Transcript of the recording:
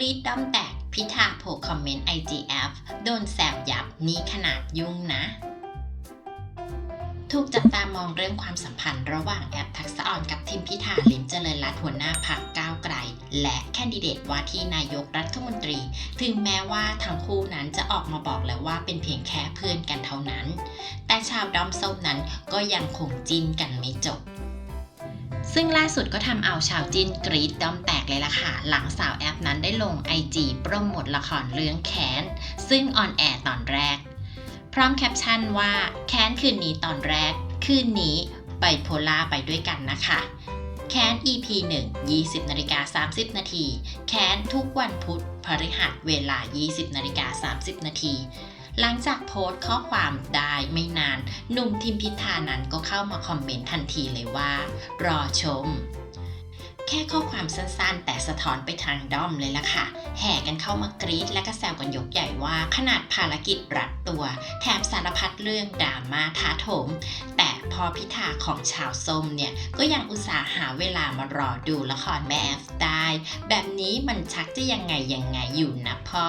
รีดด้อมแตกพิธาโผล่คอมเมนต์ IGF โดนแซวยับนี่ขนาดยุ่งนะถูกจับตามองเรื่องความสัมพันธ์ระหว่างแอปทักษะอ่อนกับทิมพิธาลิมเจริญรัตน์หัวหน้าพรรคก้าวไกล และแคนดิเดตว่าที่นายกรัฐมนตรี ถึงแม้ว่าทั้งคู่นั้นจะออกมาบอกแล้วว่าเป็นเพียงแค่เพื่อนกันเท่านั้น แต่ชาวดอมส้มนั้นก็ยังคงจิ้นกันไม่จบ ซึ่งล่าสุดก็ทำเอาชาวจีนกรีดดอมแตกเลยล่ะค่ะ หลังสาวแอปนั้นได้ลง IG โปรโมทละครเรื่องแค้น ซึ่งออนแอร์ตอนแรก พร้อมแคปชั่นว่าแค้นคืนนี้ตอนแรก คืนนี้ไบโพล่าไปด้วยกันนะคะแค้น EP 1 20นาฬิกา30 นาที แค้นทุกวันพุธพฤหัสเวลา 20นาฬิกา30 นาที หลังจากโพสต์ข้อความได้ไม่นาน หนุ่มทิมพิธานั้นก็เข้ามาคอมเมนต์ทันทีเลยว่า รอชม แค่ข้อความสั้นๆ แต่สะท้อนไปทางด้อมเลยล่ะค่ะ แห่กันเข้ามากรี๊ดและก็แซวกันยกใหญ่ว่า ขนาดภารกิจรัดตัว แถมสารพัดเรื่องดราม่าท้าโถม แต่พอพิธาของชาวส้มเนี่ย ก็ยังอุตส่าห์หาเวลามารอดูละครแม่แอฟได้ แบบนี้มันชักจะยังไงยังไงอยู่นะพ่อ